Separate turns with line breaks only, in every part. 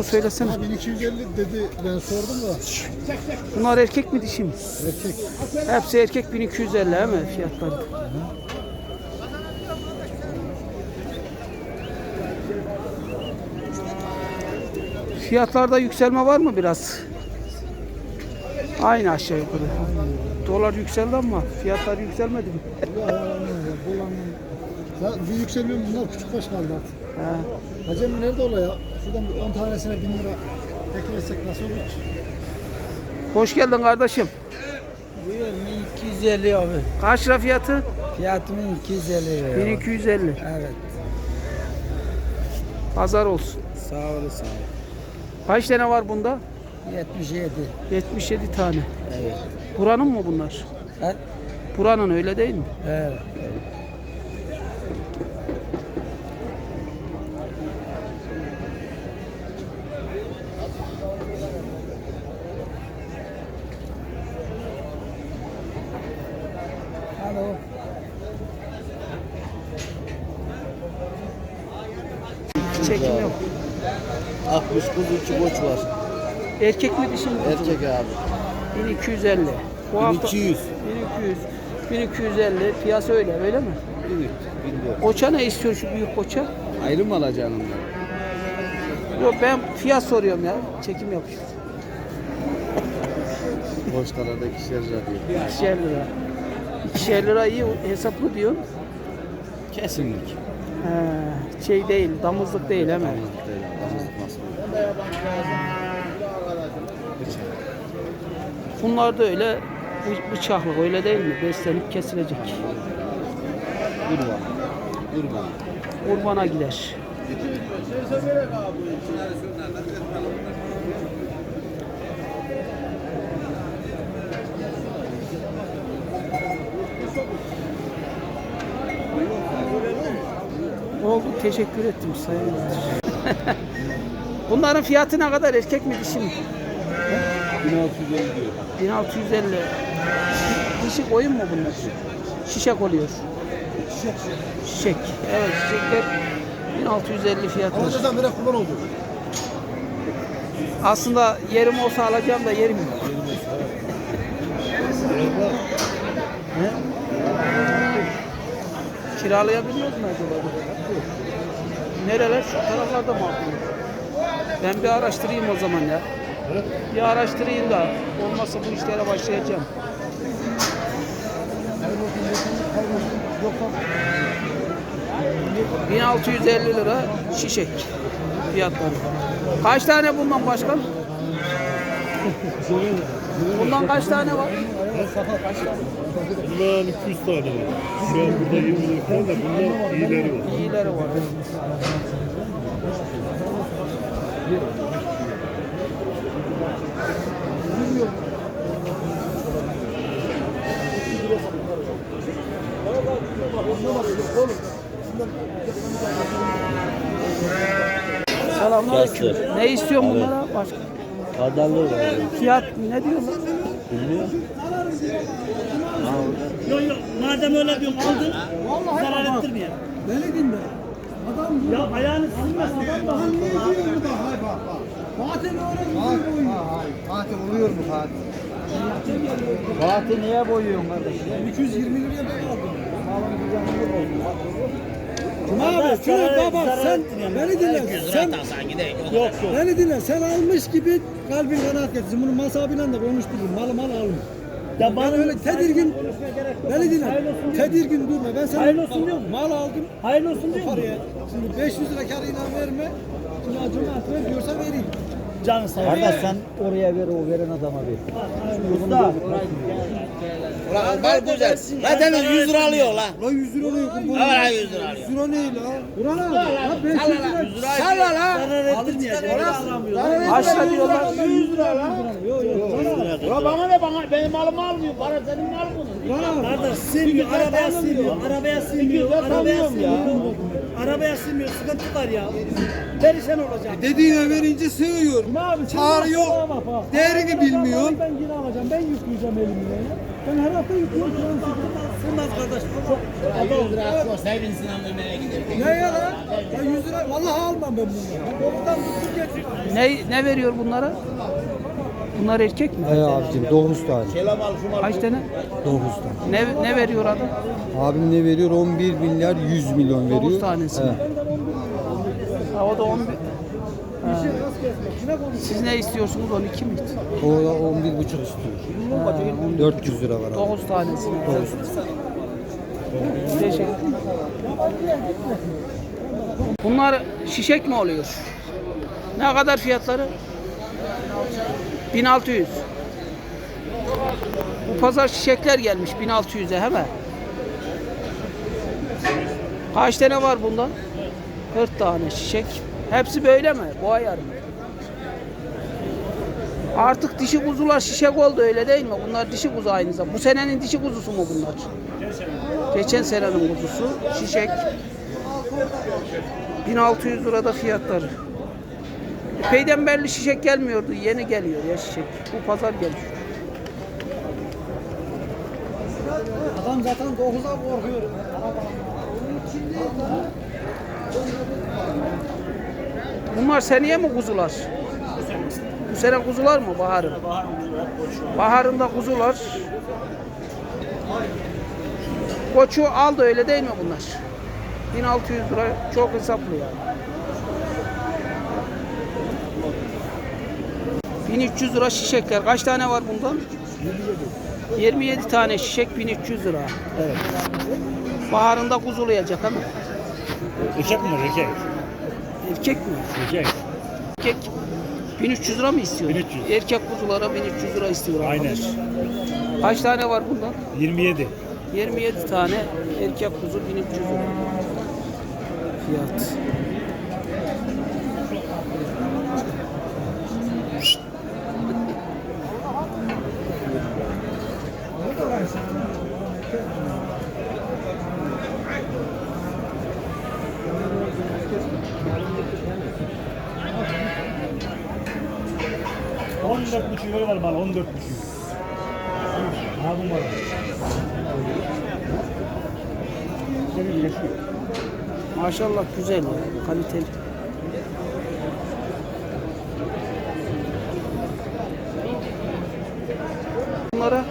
Söylesene.
1250 dedi ben sordum da
Bunlar erkek mi dişi mi?
erkek.
Hepsi erkek 1250 değil mi fiyatları? Fiyatlarda yükselme var mı biraz? Aynı aşağı yukarı. Dolar yükseldi ama fiyatlar yükselmedi mi?
Ya bir yükseliyor bunlar küçük baş kaldı artık.
He.
Hacem nerede ola ya? Şuradan bir 10 tanesine 1000 lira eklesek nasıl olur?
Hoş geldin kardeşim.
Buyur 1250 abi.
Kaç lira fiyatı?
Fiyatımın 250 lira.
1250.
Evet.
Pazar olsun.
Sağ olasın.
Kaç tane var bunda?
77.
77 tane.
Evet.
Buranın mı bunlar?
Ha?
Buranın öyle değil mi?
Evet. Alo.
Çekim yok.
60 kuzu içi koç var.
Erkek mi dişi mi?
Erkek abi.
1250. Bu hafta
1200.
1200. 1250 piyasa öyle öyle mi?
Evet. Bilmiyorum.
Koça ne istiyor şu büyük koça?
Ayrı mı alacaksın ondan?
Yok ben fiyat soruyorum ya. Çekim yapıyoruz.
Boşlarda ikişer lira diyor.
İkişer lira. İkişer lira iyi hesaplı diyor.
Kesinlik.
He, şey değil, damızlık değil hemen.
Damızlık değil. Damızlık nasıl?
Bunlar da öyle bıçaklık öyle değil mi? Beslenip kesilecek.
Kurban. Kurban.
Kurbana gider. Oldu. Teşekkür ettim sayın. Bunların fiyatı ne kadar? Erkek mi dişi mi?
1650 diyor.
1650. Dişi koyun mu bunlar? Şişek oluyor. Şişek. Evet şişekler 1650 fiyat var.
Hocam biraz kurban oldu.
Aslında yerim olsa alacağım da yerim yok. He? Kiralayabiliyoruz mu acaba? Nereler? Şu taraflarda mı? Ben bir araştırayım o zaman ya. Bir araştırayım da olmazsa bu işlere başlayacağım. ...1650 lira şişek fiyatları. Kaç tane bundan başkan? Bundan kaç tane var?
Bundan 200 tane var. Şu an burada 20 lira falan da bundan iyileri var.
İyileri var. Selamünaleyküm. Ne istiyorsun bunlara? Başka
Kadallı var.
fiyat ne diyorlar?
Yok yok madem öyle diyorsun aldın zarar ettirmeyin.
Beni dinle. Adam
Ya ayağını silmesin adam da.
niye diyor bu da hay bak bak. Fatih ne öyle bu Fatih oluyor mu Fatih?
Fatih niye boyuyorsun kardeşim?
220 liraya ben aldım.
Abi
Abi şöyle baba sen beni dinle. Sen
Yok yok.
beni dinle. Sen almış gibi kalbin kanaat getirsin. Bunu masabiyle de konuşturdum. Malı mal alma.
Ya
Ben öyle tedirgin beni dinle. Tedirgin durma. Ben sana
Hayırlı olsun diyor
mal aldım.
Hayırlı olsun diyor
Paraya.
musun?
Şimdi 500 lira karıyla verme. Şimdi cuma ver diyorsa vereyim.
Canı sağ ol.
Kardeş sen oraya ver o veren adama ver.
Usta.
Mal güzel. Zaten 100 lira alıyor la.
La 100 lira oluyor kurban.
Valla 100 lira alıyor.
100 lira ne la? Buran abi. La 500 lira.
Salla la.
Zarar ettirmeyecek.
Kaçta diyorlar?
100 lira la. Yok yok.
Ya bana ne bana benim malımı almıyor. Para senin malın bunun. Kardeş silmiyor. Arabaya silmiyor. Arabaya silmiyor. Arabaya silmiyor. Arabaya sığmıyor, sıkıntı var ya. Perişan olacak.
Dediğine verince sığıyor.
Ne abi?
Çağırıyor. Değerini bilmiyor.
Ben yine alacağım. Ben yükleyeceğim elimle. ya. Ben her hafta yüklüyorum. Sığmaz kardeş. Çok
Ne ya lan? Ya 100 lira vallahi almam ben bunu. Oradan tuttuk getir.
Ne ne veriyor bunlara? Bunlar erkek mi?
He abicim 9 tane.
Kaç tane?
9 tane.
Ne ne veriyor adam?
Abim ne veriyor? 11 milyar 100 milyon veriyor.
9 tanesi.
He.
Ha, o da 11. Ha. Siz ne istiyorsunuz? 12 mi?
O da 11 buçuk istiyor. 400 lira var abi.
9 tanesi.
9.
Teşekkür Bunlar şişek mi oluyor? Ne kadar fiyatları? 1600. Bu pazar çiçekler gelmiş 1600'e hemen. Kaç tane var bundan? 4 tane çiçek. Hepsi böyle mi? Bu ayar mı? Artık dişi kuzular şişek oldu öyle değil mi? Bunlar dişi kuzu aynı zamanda. Bu senenin dişi kuzusu mu bunlar? Geçen senenin kuzusu şişek. 1600 lirada fiyatları. Epeyden belli şişek gelmiyordu. Yeni geliyor ya şişek. Bu pazar geliyor.
Adam zaten 9'a korkuyor.
Bunlar seneye mi kuzular? Bu sene kuzular mı baharın? Baharında kuzular. Koçu aldı öyle değil mi bunlar? 1600 lira çok hesaplı yani. 1300 lira şişekler. Kaç tane var bundan? 27 tane şişek 1300 lira. Evet. Baharında kuzulayacak ama.
Erkek mi erkek?
Erkek mi?
Erkek.
Erkek 1300 lira mı istiyor?
1300.
Erkek kuzulara 1300 lira istiyor.
Aynen.
arkadaş. Kaç tane var bundan?
27.
27 tane erkek kuzu 1300 lira. Fiyat.
On dört buçuk lira var mal, on dört buçuk. Ha bu var. Seni yaşıyor.
Maşallah güzel ya. Kaliteli. Bunlara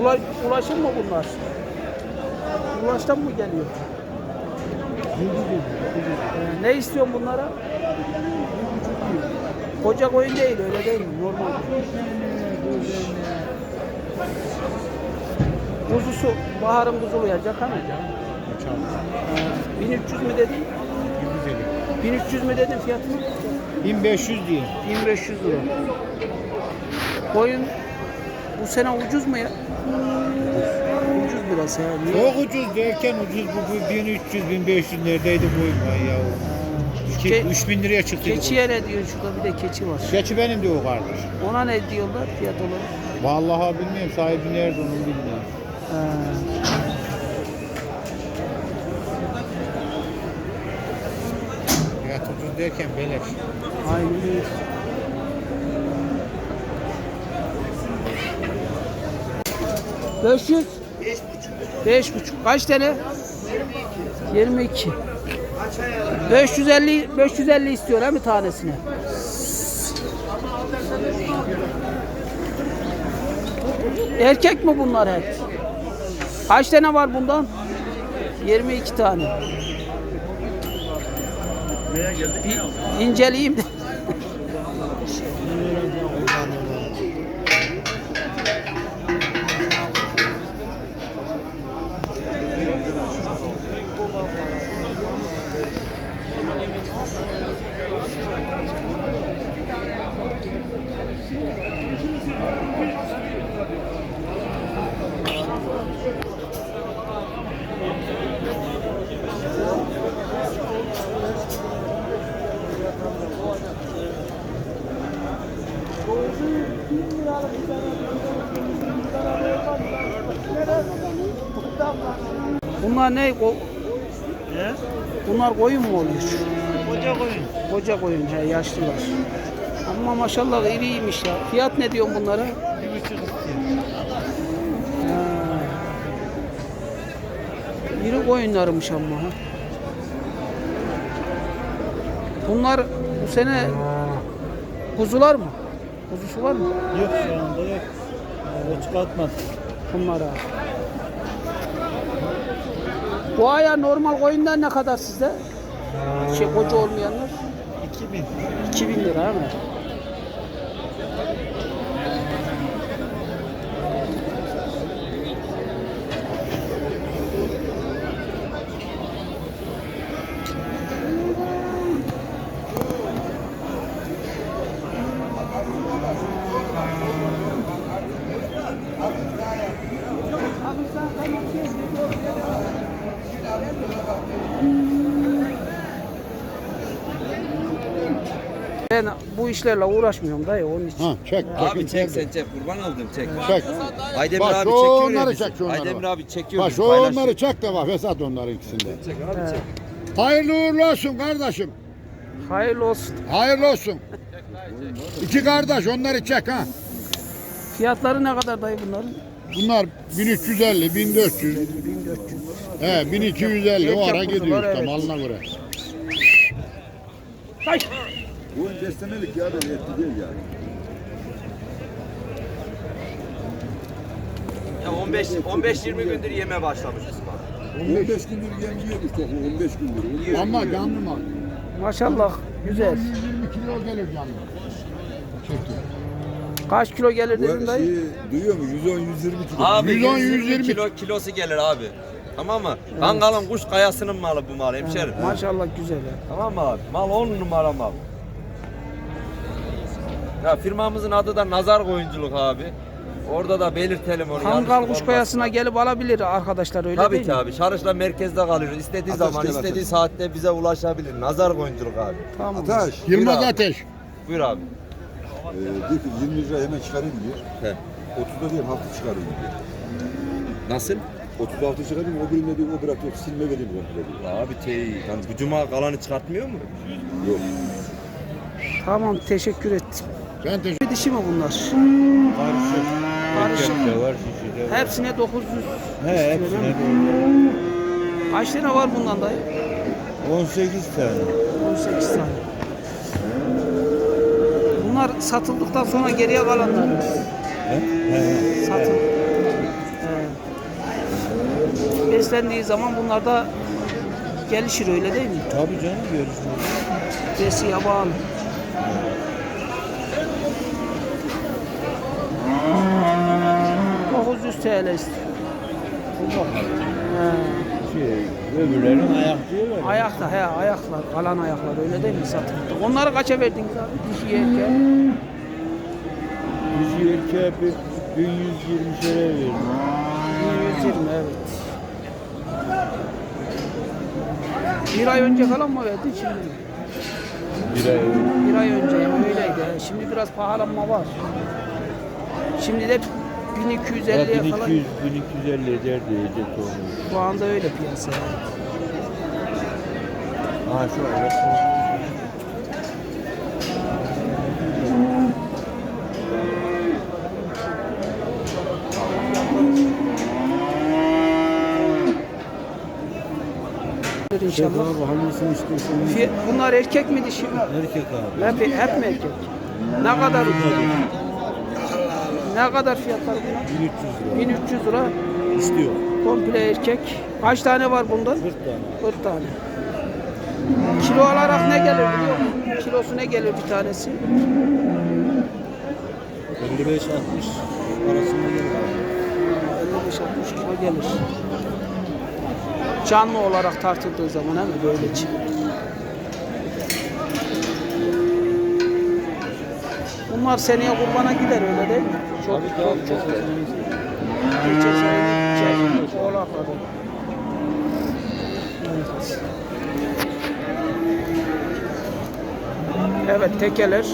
ula, ulaşım mı bunlar? Ulaştan mı geliyor? Ee, ne istiyorsun bunlara? Koca koyun değil öyle değil mi? Normal. Kuzusu, baharın kuzulayacak ha? Ee, 1300 mü dedin? 1300 mü dedin fiyatını?
1500 diye.
1500 lira. Koyun bu sene ucuz mu ya? Ucuz biraz ya. Niye?
Çok ucuz derken ucuz bu, bu 1300 1500 neredeydi bu ya.
Ke-
2 3000 liraya çıktı.
Keçiye ne diyor? Şurada bir de keçi var.
Keçi benim o kardeş.
Ona ne diyorlar fiyat olarak?
Vallahi bilmiyorum sahibi nerede onu bilmiyorum.
Ha.
Ya ucuz derken beleş.
Aynen öyle. Beş yüz? Beş buçuk. Kaç tane? 22. 550 550 istiyor ha mi tanesine? Erkek mi bunlar hep? Kaç tane var bundan? 22 tane. Bir inceleyeyim de. Bunlar ne? Bunlar koyun mu oluyor?
Koca koyun.
Koca koyun he yaşlılar. Ama maşallah iriymiş ya. Fiyat ne diyorsun bunlara?
Bir buçuk.
İri koyunlarmış ama ha. Bunlar bu sene kuzular mı? Kuzusu var mı?
Yok şu anda yok. Koçuk atmadı.
Bunlara. Bu aya normal koyunlar ne kadar sizde? Şey koca olmayanlar?
2000.
2000 lira mı? Ben bu işlerle uğraşmıyorum dayı onun için.
Ha çek.
Abi çek sen çek kurban oldum çek.
Çek.
Aydemir
Bak,
abi
şu
çekiyor
onları çek, şu onları
Aydemir abi çekiyor
Bak şu
paylaşıyor.
onları çek de bak Fesat onların ikisinde.
Çek abi çek.
Hayırlı uğurlu olsun kardeşim.
Hayırlı olsun.
Hayırlı olsun. İki kardeş onları çek ha.
Fiyatları ne kadar dayı bunların?
Bunlar 1350, 1400.
1400.
He 1250 o ara gidiyor işte
evet.
malına göre.
Ay.
Bu beslemelik ya ben etli değil yani.
Ya 15 15 20 gündür yeme başlamışız bak.
15 gündür yem yiyoruz çok 15 gündür. Yiyor,
Ama
yiyor.
canlı mal.
Maşallah güzel.
120 kilo gelir canlı. Çekti.
Kaç kilo gelir
Bu
dedin dayı?
şeyi duyuyor mu? 110 120 kilo.
Abi
110,
120
120
kilo kilosu gelir abi. Tamam mı? Kangalın kuş kayasının malı bu mal hemşerim.
Maşallah güzel ya.
Tamam mı abi? Mal 10 numara mal. Ya firmamızın adı da Nazar Koyunculuk abi. Orada da belirtelim onu.
Kangal
yanlışlık
kuş kayasına gelip alabilir arkadaşlar öyle
Tabii
değil
ki
mi?
abi. Çalışla merkezde kalıyoruz. İstediği
Ateş
zaman,
gel,
istediği
ateş.
saatte bize ulaşabilir. Nazar Koyunculuk abi.
Tamam.
Ataş.
Yılmaz
abi.
Ateş.
Buyur abi.
Ee, diyor ki 20 lira hemen çıkarayım diyor.
He.
30'da diyor hafta çıkarayım diyor.
Nasıl?
36 çıkarayım o birine diyor o bırakıyor silme vereyim komple diyor.
Abi tey. Yani bu cuma kalanı çıkartmıyor mu?
Yok.
Tamam teşekkür ettim.
Ben teşekkür
dişi mi bunlar?
Karışık.
Karışık.
De var, şişi de var.
Hepsine 900
He hepsine.
Kaç tane var bundan dayı?
18 tane.
18 tane. Bunlar satıldıktan sonra geriye kalanlar.
He? He.
Satın. He. Beslendiği zaman bunlar da gelişir öyle değil mi?
Tabii canım görüşürüz.
Besiye bağlı. Dokuz yüz TL istiyor.
Şey, öbürlerin ayak diyorlar.
Ayakta he ayaklar, kalan ayaklar öyle değil mi satıldı? Onları kaça verdiniz abi? Dişi erkeğe.
100 erkeğe bir 1120 lira verdim.
120 evet. Bir ay önce falan mı verdin şimdi?
Bir ay
Bir ay önce öyleydi. Şimdi biraz pahalanma var. Şimdi de 1250'ye falan.
1200 1250 eder diyecek olmuş.
Şu anda öyle piyasa.
Ha şu ayak.
İnşallah.
Abi hangisini istiyorsun?
Bunlar erkek mi dişi mi?
Erkek abi.
Hep, hep mi erkek? Ne kadar? Ne kadar fiyatlar bunlar?
1300 lira.
1300 lira.
İstiyor.
Komple erkek. Kaç tane var bundan?
40 tane.
40 tane. Kilo olarak ne gelir biliyor musun? Kilosu ne gelir bir tanesi?
55 60 arasında gelir.
55-60 kilo gelir. Canlı olarak tartıldığı zaman he mi böyle çıkıyor? Bunlar seneye kurbana gider öyle değil mi? Çok çok çok. Evet tekeler.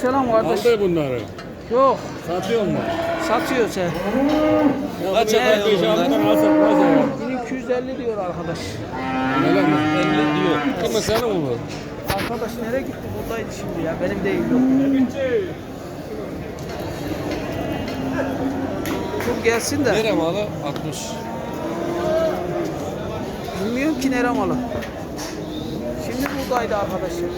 Selam kardeş.
Aldı bunları.
Yok
Satıyor mu?
satıyor sen.
Kaç yapar diyor bunlar?
Nasıl? Nasıl?
1250 diyor arkadaş.
Öyle mi?
50 diyor. Kime senin mi?
Arkadaş nereye gitti? Buradaydı şimdi ya. Benim değil yok. Dur gelsin de.
Nere malı? 60.
Bilmiyorum ki nereye malı. Şimdi buradaydı arkadaşım.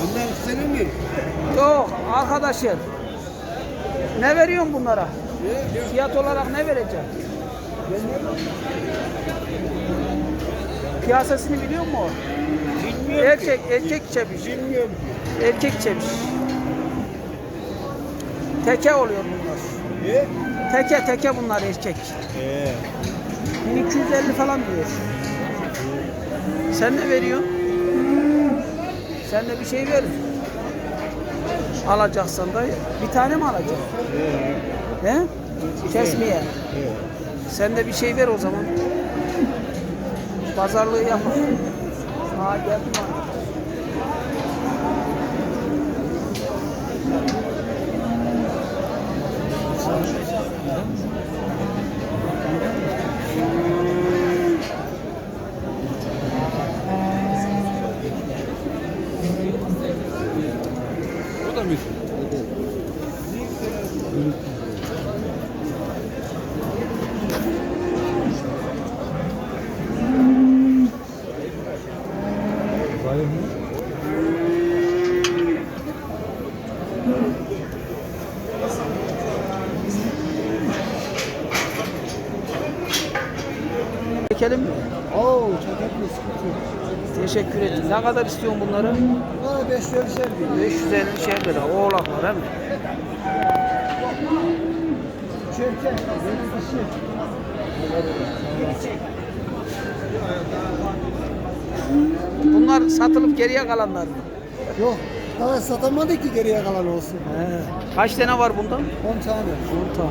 Bunlar senin mi?
Yok arkadaşım. Ne veriyorsun bunlara? Fiyat olarak ne vereceksin? Piyasasını biliyor musun? Bilmiyorum Erkek, erkek çebiş. Bilmiyorum Erkek çebiş. Teke oluyor bunlar. Teke teke bunlar erkek. 1250 falan diyor. Sen ne veriyorsun? Sen de bir şey ver. Alacaksan da bir tane mi alacaksın? He? Kesmeye. Sen de bir şey ver o zaman. Pazarlığı yapar. Ha geldim abi.
O da mı?
Çekelim mi?
Oo çok etme sıkıntı yok.
Teşekkür ederim. Ne kadar istiyorsun bunları?
Aa 5 lira bir şey değil.
550 şey lira. Oğlaklar?
Çöken. Benim dişi.
Bunlar satılıp geriye kalanlar mı?
Yok. Daha satamadı ki geriye kalan olsun.
He. Kaç tane var bundan?
10 tane.
10 tane.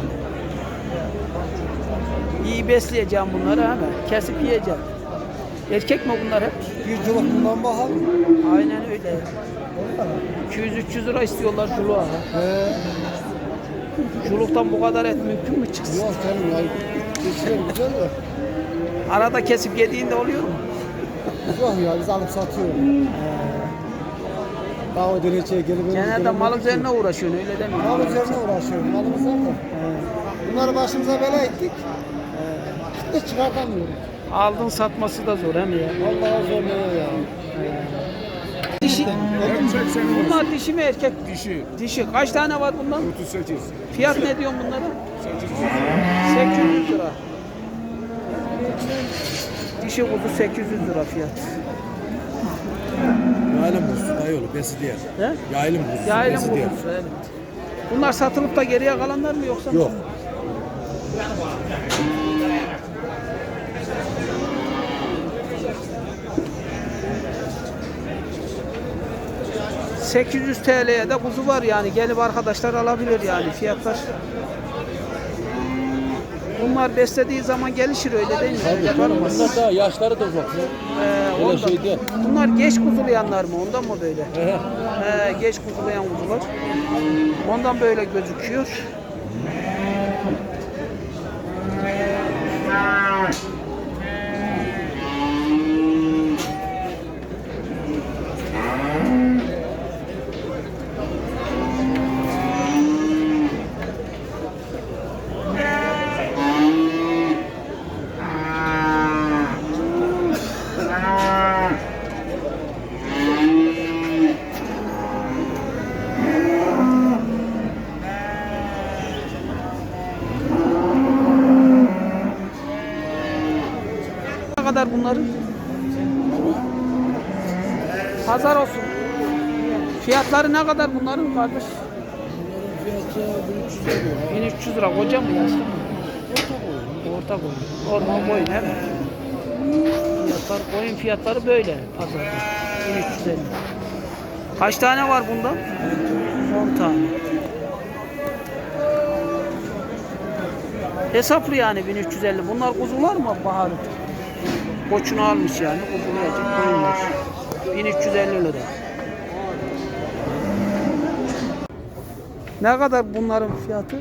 İyi besleyeceğim bunları hemen. Kesip yiyeceğim. Erkek mi bunlar hep?
Bir çubuk bundan bakalım.
Aynen öyle. 200-300 lira istiyorlar çuluğa.
He.
Çuluktan bu kadar et mümkün mü çıksın?
Yok canım ya. Geçiyor güzel de.
Arada kesip yediğinde oluyor mu?
Yok ya biz alıp satıyoruz. Daha o deneyeceğe gelip
Genelde mal üzerine uğraşıyorsun öyle demiyor.
Mal üzerine uğraşıyorum. Malımız var da. Bunları başımıza bela ettik. Gitti çıkartamıyorum.
Aldın satması da zor hem ya.
Vallahi zorluyor ya.
Dişi. Bunlar dişi mi erkek?
Dişi.
Dişi. Kaç tane var bundan?
38.
Fiyat ne diyorsun bunlara?
800.
800 lira. Dişi kuzu 800 lira fiyat.
Yaylım kuzusu dayı oğlu besi diğer.
He?
Yaylım kuzusu
Yaylım
besi diğer.
kuzusu evet. Bunlar satılıp da geriye kalanlar mı yoksa?
Yok.
800 TL'ye de kuzu var yani gelip arkadaşlar alabilir yani fiyatlar. Bunlar beslediği zaman gelişir öyle değil mi? Yaparmaz.
Bunlar daha yaşları da ufak. ya.
Ee,
Öyle
ondan.
şey değil.
Bunlar geç kuzulayanlar mı? Ondan mı böyle? He, geç kuzulayan kuzular. Ondan böyle gözüküyor. Ne kadar bunların? Pazar olsun. Fiyatları ne kadar bunların kardeş? 1300 lira. Koca mı yaşlı mı? Orta boy. Orman boyun he mi? Fiyatlar, koyun fiyatları böyle pazarda. 1350. Kaç tane var bunda? 10 tane. Hesaplı yani 1350. Bunlar kuzular mı baharı? Koçunu almış yani. Kuzulayacak koyunlar. 1350 lira. Ne kadar bunların fiyatı?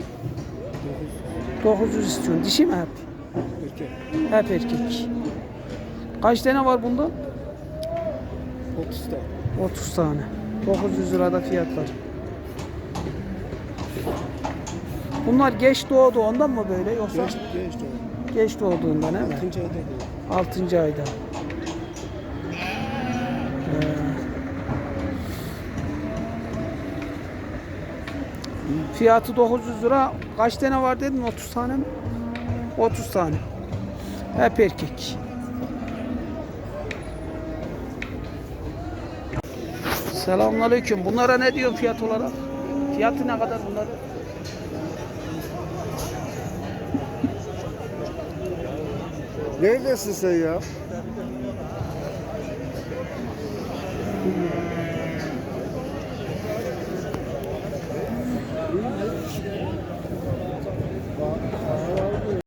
900 istiyorsun. Dişi mi hep? Hep erkek. Kaç tane var bunda?
30 tane.
30 tane. 900 lirada fiyatlar. Bunlar geç doğdu ondan mı böyle yoksa geç,
Genç doğru.
doğduğundan he mi?
6. ayda.
6. ayda. Ee, Fiyatı 900 lira. Kaç tane var dedin? 30 tane mi? 30 tane. Hep erkek. Selamünaleyküm. Bunlara ne diyorsun fiyat olarak? Fiyatı ne kadar bunların?
Neredesin sen ya?